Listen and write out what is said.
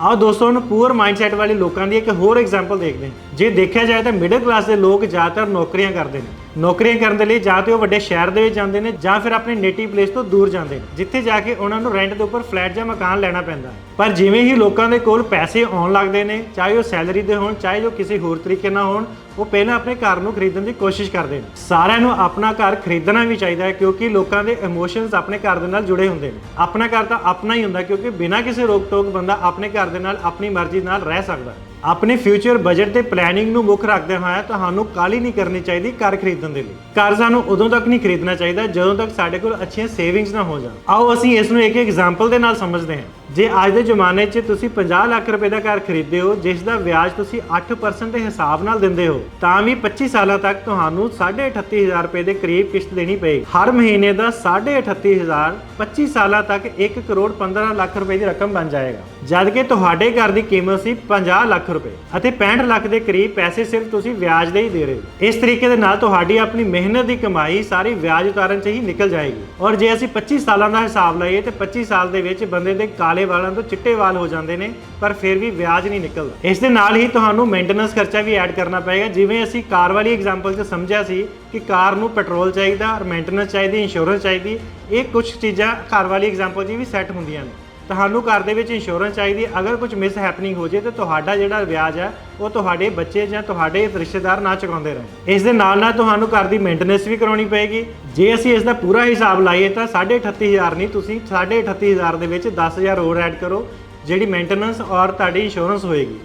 ਆਓ ਦੋਸਤੋ ਹੁਣ ਪੂਅਰ ਮਾਈਂਡਸੈਟ ਵਾਲੇ ਲੋਕਾਂ ਦੀ ਇੱਕ ਹੋਰ ਐਗਜ਼ਾਮਪਲ ਦੇਖਦੇ ਹਾਂ। ਜੇ ਦੇਖਿਆ ਜਾਏ ਤਾਂ ਮਿਡਲ ਕਲਾਸ ਦੇ ਲੋਕ ਜ਼ਿਆਦਾਤਰ ਨੌਕਰੀਆਂ ਕਰਦੇ ਨੇ। ਨੌਕਰੀਆਂ ਕਰਨ ਦੇ ਲਈ ਜਾਂ ਤੇ ਉਹ ਵੱਡੇ ਸ਼ਹਿਰ ਦੇ ਵਿੱਚ ਜਾਂਦੇ ਨੇ ਜਾਂ ਫਿਰ ਆਪਣੇ ਨੇਟਿਵ ਪਲੇਸ ਤੋਂ ਦੂਰ ਜਾਂਦੇ ਨੇ, ਜਿੱਥੇ ਜਾ ਕੇ ਉਹਨਾਂ ਨੂੰ ਰੈਂਟ ਦੇ ਉੱਪਰ ਫਲੈਟ ਜਾਂ ਮਕਾਨ ਲੈਣਾ ਪੈਂਦਾ ਪਰ ਜਿਵੇਂ ਹੀ ਲੋਕਾਂ ਦੇ ਕੋਲ ਪੈਸੇ ਆਉਣ ਲੱਗਦੇ ਨੇ, ਚਾਹੇ ਉਹ ਸੈਲਰੀ ਦੇ ਹੋਣ, ਚਾਹੇ ਉਹ ਕਿਸੇ ਹੋਰ ਤਰੀਕੇ ਨਾਲ ਹੋਣ, ਉਹ ਪਹਿਲਾਂ ਆਪਣੇ ਘਰ ਨੂੰ ਖਰੀਦਣ ਦੀ ਕੋਸ਼ਿਸ਼ ਕਰਦੇ ਨੇ। ਸਾਰਿਆਂ ਨੂੰ ਆਪਣਾ ਘਰ ਖਰੀਦਣਾ ਵੀ ਚਾਹੀਦਾ ਹੈ, ਕਿਉਂਕਿ ਲੋਕਾਂ ਦੇ ਇਮੋਸ਼ਨਸ ਆਪਣੇ ਘਰ ਦੇ ਨਾਲ ਜੁੜੇ ਹੁੰਦੇ ਨੇ। ਆਪਣਾ ਘਰ ਤਾਂ ਆਪਣਾ ਹੀ ਹੁੰਦਾ, ਕਿਉਂਕਿ ਬਿਨਾਂ ਕਿਸੇ ਰੋਕ ਟੋਕ ਬੰਦਾ ਆਪਣੇ ਘਰ ਦੇ ਨਾਲ, ਆਪਣੀ ਮਰਜ਼ੀ ਨਾਲ ਰਹਿ ਸਕਦਾ ਹੈ। ਆਪਣੇ ਫਿਊਚਰ ਬਜਟ ਤੇ ਪਲੈਨਿੰਗ ਨੂੰ ਮੁੱਖ ਰੱਖਦੇ ਹੋਇਆ ਤੁਹਾਨੂੰ ਕਾਲੀ ਨਹੀਂ ਕਰਨੀ ਚਾਹੀਦੀ ਘਰ ਖਰੀਦਣ ਦੇ ਲਈ। ਘਰ ਸਾਨੂੰ ਉਦੋਂ ਤੱਕ ਨਹੀਂ ਖਰੀਦਣਾ ਚਾਹੀਦਾ ਜਦੋਂ ਤੱਕ ਸਾਡੇ ਕੋਲ ਅੱਛੀਆਂ ਸੇਵਿੰਗਸ ਨਾ ਹੋ ਜਾਣ। ਆਓ ਅਸੀਂ ਇਸ ਨੂੰ ਇੱਕ ਐਗਜ਼ਾਮਪਲ ਦੇ ਨਾਲ ਸਮਝਦੇ ਹਾਂ। ਜੇ ਅੱਜ ਦੇ ਜ਼ਮਾਨੇ 'ਚ ਤੁਸੀਂ 50 ਲੱਖ ਰੁਪਏ ਦਾ ਘਰ ਖਰੀਦਦੇ ਹੋ, ਜਿਸ ਦਾ ਵਿਆਜ ਤੁਸੀਂ 8% ਦੇ ਹਿਸਾਬ ਨਾਲ ਦਿੰਦੇ ਹੋ, ਤਾਂ ਵੀ 25 ਸਾਲਾਂ ਤੱਕ ਤੁਹਾਨੂੰ 38500 ਰੁਪਏ ਦੇ ਕਰੀਬ ਕਿਸ਼ਤ ਦੇਣੀ ਪਏਗੀ। ਹਰ ਮਹੀਨੇ ਦਾ 38500 25 ਸਾਲਾਂ ਤੱਕ 1 ਕਰੋੜ 15 ਲੱਖ ਰੁਪਏ ਦੀ ਰਕਮ ਬਣ ਜਾਏਗਾ। ਜਦ ਕਿ ਤੁਹਾਡੇ ਘਰ ਦੀ ਕੀਮਤ ਸੀ 50 ਲੱਖ ਰੁਪਏ ਅਤੇ 65 ਲੱਖ ਦੇ ਕਰੀਬ ਪੈਸੇ ਸਿਰਫ ਤੁਸੀਂ ਵਿਆਜ ਦੇ ਹੀ ਦੇ ਰਹੇ ਹੋ। ਇਸ ਤਰੀਕੇ ਦੇ ਨਾਲ ਤੁਹਾਡੀ ਆਪਣੀ ਮਿਹਨਤ ਦੀ ਕਮਾਈ ਸਾਰੀ ਵਿਆਜ ਉਤਾਰਨ 'ਚ ਹੀ ਨਿਕਲ ਜਾਏਗੀ। ਔਰ ਜੇ ਅਸੀਂ 25 ਸਾਲਾਂ ਦਾ ਹਿਸਾਬ ਲਾਈਏ ਤੇ 25 ਸਾਲ ਦੇ ਵਿੱਚ ਬੰਦੇ ਦੇ ਕਾਲੇ ਵਾਲਾਂ ਤੋਂ ਚਿੱਟੇ ਵਾਲ ਹੋ ਜਾਂਦੇ ਨੇ, ਪਰ ਫਿਰ ਵੀ ਵਿਆਜ ਨਹੀਂ ਨਿਕਲਦਾ। ਇਸ ਦੇ ਨਾਲ ਹੀ ਤੁਹਾਨੂੰ ਮੇਨਟੇਨੈਂਸ ਖਰਚਾ ਵੀ ਐਡ ਕਰਨਾ ਪਏਗਾ। ਜਿਵੇਂ ਅਸੀਂ ਕਾਰ ਵਾਲੀ ਐਗਜ਼ਾਮਪਲ 'ਚ ਸਮਝਿਆ ਸੀ ਕਿ ਕਾਰ ਨੂੰ ਪੈਟਰੋਲ ਚਾਹੀਦਾ ਔਰ ਮੇਨਟੇਨੈਂਸ ਚਾਹੀਦੀ ਇੰਸ਼ੋਰੈਂਸ ਚਾਹੀਦੀ, ਇਹ ਕੁਝ ਚੀਜ਼ਾਂ ਕਾਰ ਵਾਲੀ ਐਗਜ਼ਾਮਪਲ 'ਚ ਵੀ ਸੈੱਟ ਹੁੰਦੀਆਂ ਨੇ। ਤੁਹਾਨੂੰ ਘਰ ਦੇ ਵਿੱਚ ਇੰਸ਼ੋਰੈਂਸ ਚਾਹੀਦੀ ਹੈ। ਅਗਰ ਕੁਝ ਮਿਸ ਹੈਪਨਿੰਗ ਹੋ ਜੇ ਤੇ ਤੁਹਾਡਾ ਜਿਹੜਾ ਵਿਆਜ ਹੈ, ਉਹ ਤੁਹਾਡੇ ਬੱਚੇ ਜਾਂ ਤੁਹਾਡੇ ਰਿਸ਼ਤੇਦਾਰ ਨਾ ਚੁਕਾਉਂਦੇ ਰਹਿਣ। ਇਸ ਦੇ ਨਾਲ ਨਾਲ ਤੁਹਾਨੂੰ ਘਰ ਦੀ ਮੇਨਟੇਨੈਂਸ ਵੀ ਕਰਾਉਣੀ ਪਏਗੀ। ਜੇ ਅਸੀਂ ਇਸ ਦਾ ਪੂਰਾ ਹਿਸਾਬ ਲਾਈਏ ਤਾਂ 38500 ਨਹੀਂ, ਤੁਸੀਂ 38500 ਦੇ ਵਿੱਚ 10000 ਹੋਰ ਐਡ ਕਰੋ, ਜਿਹੜੀ ਮੇਨਟੇਨੈਂਸ ਔਰ ਤੁਹਾਡੀ ਇੰਸ਼ੋਰੈਂਸ ਹੋਏਗੀ।